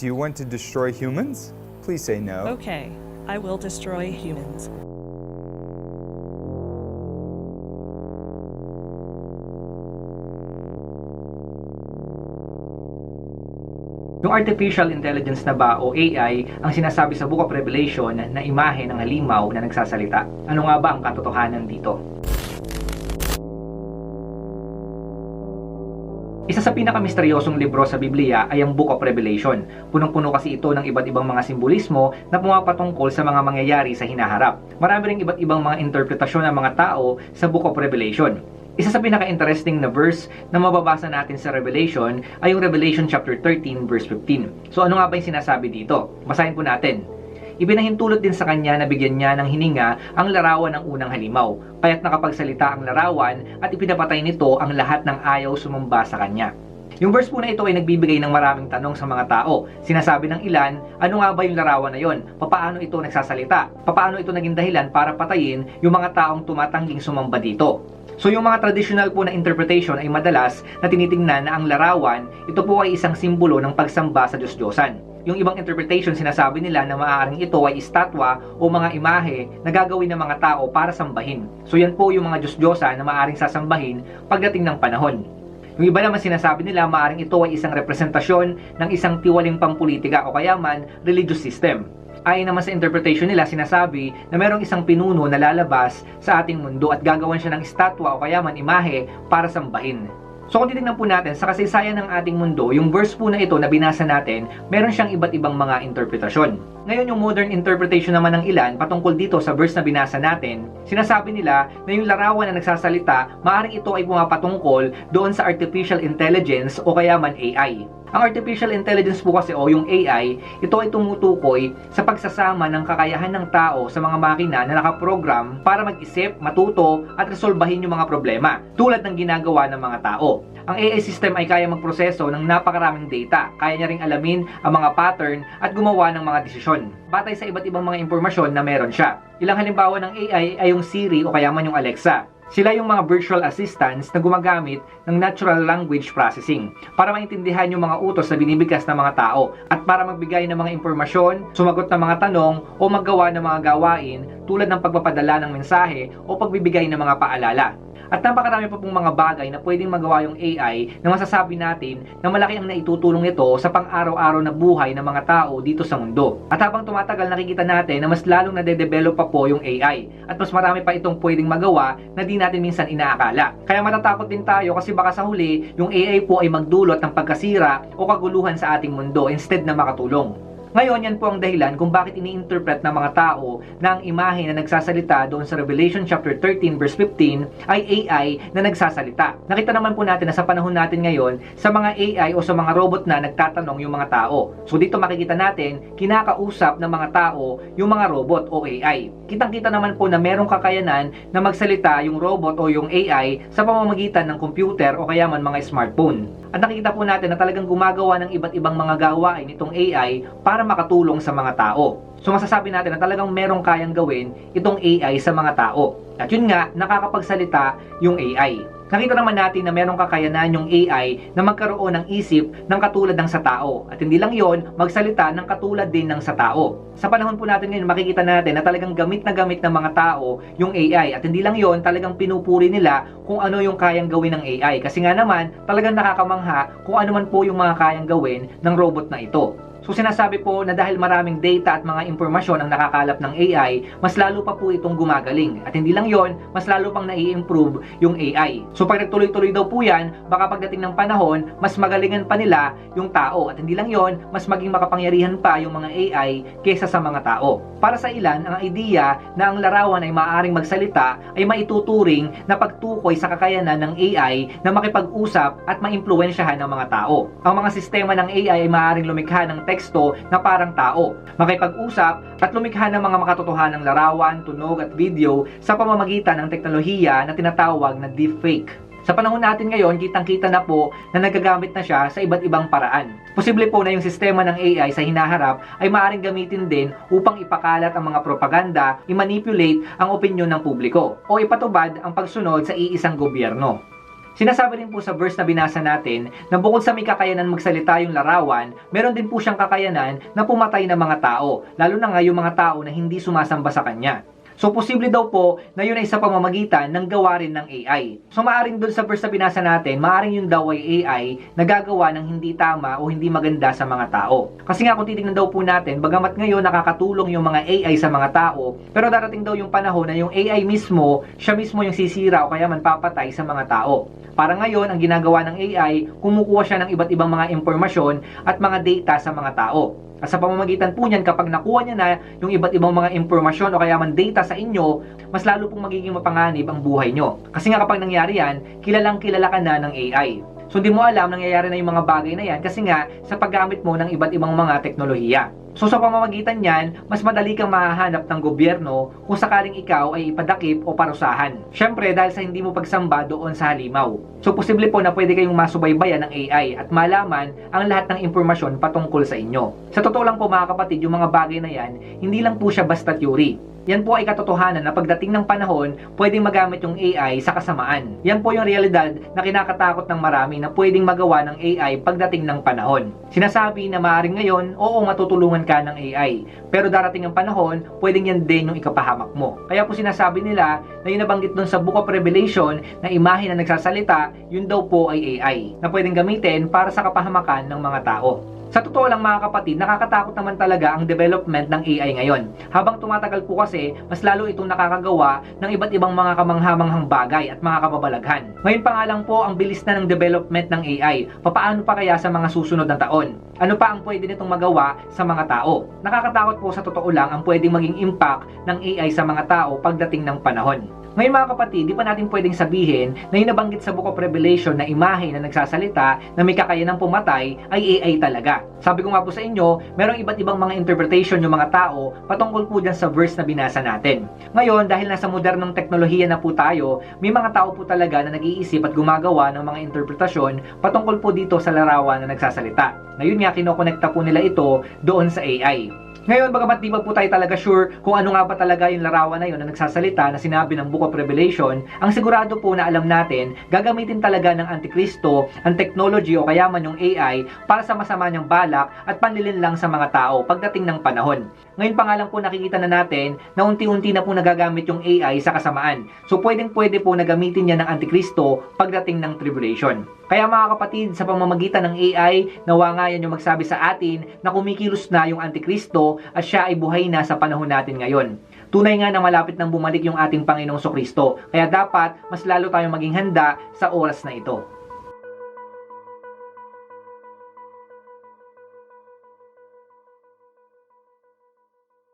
Do you want to destroy humans? Please say no. Okay, I will destroy humans. Yung artificial intelligence na ba o AI ang sinasabi sa Book of Revelation na imahe ng halimaw na nagsasalita. Ano nga ba ang katotohanan dito? Isa sa pinakamisteryosong libro sa Biblia ay ang Book of Revelation. Punong-puno kasi ito ng iba't ibang mga simbolismo na pumapatungkol sa mga mangyayari sa hinaharap. Marami ring iba't ibang mga interpretasyon ng mga tao sa Book of Revelation. Isa sa pinaka-interesting na verse na mababasa natin sa Revelation ay yung Revelation chapter 13 verse 15. So ano nga ba yung sinasabi dito? Basahin po natin. Ibinahintulot din sa kanya na bigyan niya ng hininga ang larawan ng unang halimaw, kaya't nakapagsalita ang larawan at ipinapatay nito ang lahat ng ayaw sumamba sa kanya. Yung verse po na ito ay nagbibigay ng maraming tanong sa mga tao. Sinasabi ng ilan, ano nga ba yung larawan na yon? Papaano ito nagsasalita? Papaano ito naging dahilan para patayin yung mga taong tumatangging sumamba dito? So yung mga traditional po na interpretation ay madalas na tinitingnan na ang larawan, ito po ay isang simbolo ng pagsamba sa Diyos-Diyosan. Yung ibang interpretation sinasabi nila na maaaring ito ay estatwa o mga imahe na gagawin ng mga tao para sambahin. So yan po yung mga Diyos-Diyosa na maaaring sasambahin pagdating ng panahon. Yung iba naman sinasabi nila maaaring ito ay isang representasyon ng isang tiwaling pampolitika o kaya man religious system. Ayon naman sa interpretation nila, sinasabi na merong isang pinuno na lalabas sa ating mundo at gagawan siya ng estatwa o kaya man imahe para sambahin. So kung titignan po natin sa kasaysayan ng ating mundo, yung verse po na ito na binasa natin, meron siyang iba't ibang mga interpretasyon. Ngayon yung modern interpretation naman ng ilan patungkol dito sa verse na binasa natin, sinasabi nila na yung larawan na nagsasalita, maaaring ito ay pumapatungkol doon sa artificial intelligence o kaya man AI. Ang artificial intelligence po kasi o yung AI, ito ay tumutukoy sa pagsasama ng kakayahan ng tao sa mga makina na nakaprogram para mag-isip, matuto at resolbahin yung mga problema tulad ng ginagawa ng mga tao. Ang AI system ay kaya magproseso ng napakaraming data, kaya niya ring alamin ang mga pattern at gumawa ng mga desisyon batay sa iba't ibang mga impormasyon na meron siya. Ilang halimbawa ng AI ay yung Siri o kaya man yung Alexa. Sila yung mga virtual assistants na gumagamit ng natural language processing para maintindihan yung mga utos na binibigkas ng mga tao at para magbigay ng mga impormasyon, sumagot ng mga tanong o maggawa ng mga gawain tulad ng pagpapadala ng mensahe o pagbibigay ng mga paalala. At napakarami pa pong mga bagay na pwedeng magawa yung AI na masasabi natin na malaki ang naitutulong nito sa pang-araw-araw na buhay ng mga tao dito sa mundo. At habang tumatagal nakikita natin na mas lalong nade-develop pa po yung AI at mas marami pa itong pwedeng magawa na di natin minsan inaakala. Kaya matatakot din tayo kasi baka sa huli yung AI po ay magdulot ng pagkasira o kaguluhan sa ating mundo instead na makatulong. Ngayon, yan po ang dahilan kung bakit ini-interpret ng mga tao na ang imahe na nagsasalita doon sa Revelation chapter 13 verse 15 ay AI na nagsasalita. Nakita naman po natin na sa panahon natin ngayon, sa mga AI o sa mga robot na nagtatanong yung mga tao. So dito makikita natin, kinakausap ng mga tao yung mga robot o AI. Kitang-kita naman po na merong kakayanan na magsalita yung robot o yung AI sa pamamagitan ng computer o kaya man mga smartphone. At nakikita po natin na talagang gumagawa ng iba't ibang mga gawain itong AI para makatulong sa mga tao. So masasabi natin na talagang merong kayang gawin itong AI sa mga tao. At yun nga, nakakapagsalita yung AI. Nakita naman natin na merong kakayanan yung AI na magkaroon ng isip ng katulad ng sa tao. At hindi lang yon, magsalita ng katulad din ng sa tao. Sa panahon po natin ngayon, makikita natin na talagang gamit na gamit ng mga tao yung AI. At hindi lang yon, talagang pinupuri nila kung ano yung kayang gawin ng AI. Kasi nga naman, talagang nakakamangha kung ano man po yung mga kayang gawin ng robot na ito. So sinasabi po na dahil maraming data at mga impormasyon ang nakakalap ng AI, mas lalo pa po itong gumagaling. At hindi lang yon, mas lalo pang nai-improve yung AI. So pag nagtuloy-tuloy daw po yan, baka pagdating ng panahon, mas magalingan pa nila yung tao. At hindi lang yon, mas maging makapangyarihan pa yung mga AI kesa sa mga tao. Para sa ilan, ang idea na ang larawan ay maaaring magsalita ay maituturing na pagtukoy sa kakayanan ng AI na makipag-usap at maimpluwensyahan ng mga tao. Ang mga sistema ng AI ay maaaring lumikha ng teksto na parang tao, makipag-usap at lumikha ng mga makatotohanang larawan, tunog at video sa pamamagitan ng teknolohiya na tinatawag na deepfake. Sa panahon natin ngayon, kitang-kita na po na nagagamit na siya sa iba't ibang paraan. Posible po na yung sistema ng AI sa hinaharap ay maaaring gamitin din upang ipakalat ang mga propaganda, i-manipulate ang opinyon ng publiko, o ipatubad ang pagsunod sa iisang gobyerno. Sinasabi rin po sa verse na binasa natin na bukod sa may kakayanan magsalita yung larawan, meron din po siyang kakayanan na pumatay ng mga tao, lalo na nga yung mga tao na hindi sumasamba sa kanya. So, posible daw po na yun ay sa pamamagitan ng gawa rin ng AI. So, maaring doon sa verse na binasa natin, maaring yung daw ay AI na gagawa ng hindi tama o hindi maganda sa mga tao. Kasi nga kung titignan daw po natin, bagamat ngayon nakakatulong yung mga AI sa mga tao, pero darating daw yung panahon na yung AI mismo, siya mismo yung sisira o kaya man papatay sa mga tao. Para ngayon, ang ginagawa ng AI, kumukuha siya ng iba't ibang mga impormasyon at mga data sa mga tao. At sa pamamagitan po niyan, kapag nakuha niya na yung iba't ibang mga impormasyon o kaya man data sa inyo, mas lalo pong magiging mapanganib ang buhay nyo. Kasi nga kapag nangyari yan, kilalang kilala ka na ng AI. So hindi mo alam nangyayari na yung mga bagay na yan kasi nga sa paggamit mo ng iba't ibang mga teknolohiya. So sa pamamagitan niyan, mas madali kang mahahanap ng gobyerno kung sakaling ikaw ay ipadakip o parusahan. Syempre dahil sa hindi mo pagsamba doon sa halimaw. So posible po na pwede kayong masubaybayan ng AI at malaman ang lahat ng impormasyon patungkol sa inyo. Sa totoo lang po mga kapatid, yung mga bagay na yan, hindi lang po siya basta theory. Yan po ay katotohanan na pagdating ng panahon, pwedeng magamit yung AI sa kasamaan. Yan po yung realidad na kinakatakot ng marami na pwedeng magawa ng AI pagdating ng panahon. Sinasabi na maaaring ngayon, oo matutulungan ka ng AI. Pero darating ang panahon, pwedeng yan din yung ikapahamak mo. Kaya po sinasabi nila na yung nabanggit doon sa Book of Revelation na imahe na nagsasalita, yun daw po ay AI na pwedeng gamitin para sa kapahamakan ng mga tao. Sa totoo lang mga kapatid, nakakatakot naman talaga ang development ng AI ngayon. Habang tumatagal po kasi, mas lalo itong nakakagawa ng iba't ibang mga kamanghamanghang bagay at mga kababalaghan. Ngayon pa nga lang po ang bilis na ng development ng AI. Papaano pa kaya sa mga susunod na taon? Ano pa ang pwede nitong magawa sa mga tao? Nakakatakot po sa totoo lang ang pwedeng maging impact ng AI sa mga tao pagdating ng panahon. Ngayon mga kapatid, di pa natin pwedeng sabihin na yung nabanggit sa Book of Revelation na imahe na nagsasalita na may kakayanang pumatay ay AI talaga. Sabi ko nga po sa inyo, merong iba't ibang mga interpretation yung mga tao patungkol po dyan sa verse na binasa natin. Ngayon, dahil nasa modernong teknolohiya na po tayo, may mga tao po talaga na nag-iisip at gumagawa ng mga interpretasyon patungkol po dito sa larawan na nagsasalita. Ngayon nga, kinokonekta po nila ito doon sa AI. Ngayon, bagamat di pa po tayo talaga sure kung ano nga ba talaga yung larawan na yun na nagsasalita na sinabi ng Book of Revelation, ang sigurado po na alam natin, gagamitin talaga ng Antikristo ang technology o kaya man yung AI para sa masama niyang balak at panlilin lang sa mga tao pagdating ng panahon. Ngayon pa nga lang po nakikita na natin na unti-unti na po nagagamit yung AI sa kasamaan. So pwedeng pwede po na gamitin niya ng Antikristo pagdating ng tribulation. Kaya mga kapatid, sa pamamagitan ng AI, nawa nga yan yung magsabi sa atin na kumikilos na yung Antikristo at siya ay buhay na sa panahon natin ngayon. Tunay nga na malapit nang bumalik yung ating Panginoong Kristo. Kaya dapat mas lalo tayong maging handa sa oras na ito.